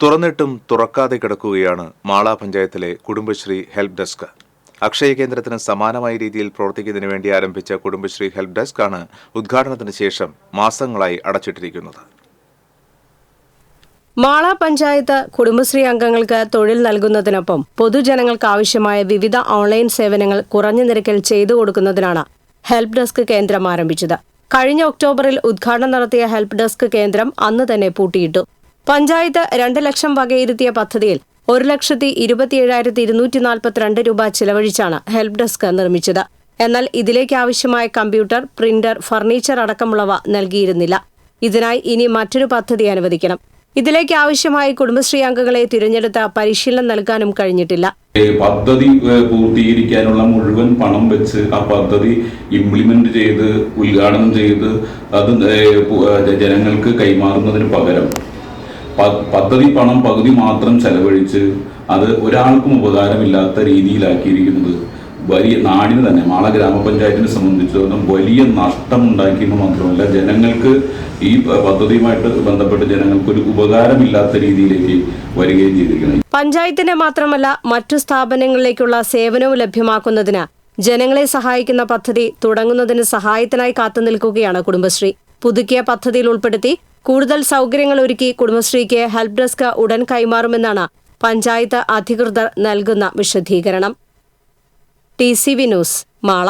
തുറന്നിട്ടും തുറക്കാതെ കിടക്കുകയാണ് മാള പഞ്ചായത്തിലെ കുടുംബശ്രീ ഹെൽപ്പ് ഡെസ്ക്. അക്ഷയ കേന്ദ്രത്തിന് സമാനമായ രീതിയിൽ പ്രവർത്തിക്കുന്നതിന് വേണ്ടി ആരംഭിച്ച കുടുംബശ്രീ ഹെൽപ്പ് ഡെസ്ക് ആണ് ഉദ്ഘാടനത്തിന് ശേഷം മാസങ്ങളായി അടച്ചിട്ടിരിക്കുന്നത്. മാള പഞ്ചായത്ത് കുടുംബശ്രീ അംഗങ്ങൾക്ക് തൊഴിൽ നൽകുന്നതിനൊപ്പം പൊതുജനങ്ങൾക്ക് ആവശ്യമായ വിവിധ ഓൺലൈൻ സേവനങ്ങൾ കുറഞ്ഞ നിരക്കിൽ ചെയ്തു കൊടുക്കുന്നതിനാണ് ഹെൽപ്പ് ഡെസ്ക് കേന്ദ്രം ആരംഭിച്ചത്. കഴിഞ്ഞ ഒക്ടോബറിൽ ഉദ്ഘാടനം നടത്തിയ ഹെൽപ്പ് ഡെസ്ക് കേന്ദ്രം അന്ന് തന്നെ പൂട്ടിയിട്ടു. പഞ്ചായത്ത് രണ്ട് ലക്ഷം വകയിരുത്തിയ പദ്ധതിയിൽ ഒരു ലക്ഷത്തി ഇരുപത്തിയേഴായിരത്തി ഇരുന്നൂറ്റി നാൽപ്പത്തിരണ്ട് രൂപ ചിലവഴിച്ചാണ് ഹെൽപ് ഡെസ്ക് നിർമ്മിച്ചത്. എന്നാൽ ഇതിലേക്ക് ആവശ്യമായ കമ്പ്യൂട്ടർ പ്രിന്റർ ഫർണിച്ചർ അടക്കമുള്ളവ നൽകിയിരുന്നില്ല. ഇതിനായി ഇനി മറ്റൊരു പദ്ധതി അനുവദിക്കണം. ഇതിലേക്ക് ആവശ്യമായി കുടുംബശ്രീ അംഗങ്ങളെ തിരഞ്ഞെടുത്ത പരിശീലനം നൽകാനും കഴിഞ്ഞിട്ടില്ല. പദ്ധതി പൂർത്തീകരിക്കാനുള്ള മുഴുവൻ പണം വെച്ച് ആ പദ്ധതി ഇംപ്ലിമെന്റ് ചെയ്ത് ഉദ്ഘാടനം ചെയ്ത് അത് ജനങ്ങൾക്ക് കൈമാറുന്നതിന് പകരം പദ്ധതി പണം പകുതി മാത്രം ചെലവഴിച്ച് അത് ഒരാൾക്കും ഉപകാരമില്ലാത്ത രീതിയിലാക്കിയിരിക്കുന്നത് വലിയ നാടിന് തന്നെ മാള ഗ്രാമപഞ്ചായത്തിനെ സംബന്ധിച്ചിടത്തോളം വലിയ നഷ്ടം ഉണ്ടാക്കിയെന്ന് മാത്രമല്ല ജനങ്ങൾക്ക് ഈ പദ്ധതിയുമായിട്ട് ബന്ധപ്പെട്ട് ജനങ്ങൾക്ക് ഒരു ഉപകാരമില്ലാത്ത രീതിയിലേക്ക് വരികയും ചെയ്തിരിക്കുന്നത് പഞ്ചായത്തിനെ മാത്രമല്ല മറ്റു സ്ഥാപനങ്ങളിലേക്കുള്ള സേവനവും ലഭ്യമാക്കുന്നതിന് ജനങ്ങളെ സഹായിക്കുന്ന പദ്ധതി തുടങ്ങുന്നതിന് സഹായത്തിനായി കാത്തുനിൽക്കുകയാണ് കുടുംബശ്രീ. പുതുക്കിയ പദ്ധതിയിൽ ഉൾപ്പെടുത്തി കൂടുതൽ സൗകര്യങ്ങൾ ഒരുക്കി കുടുംബശ്രീക്ക് ഹെൽപ് ഡെസ്ക് ഉടൻ കൈമാറുമെന്നാണ് പഞ്ചായത്ത് അധികൃതർ നൽകുന്ന വിശദീകരണം. T C V news Mala.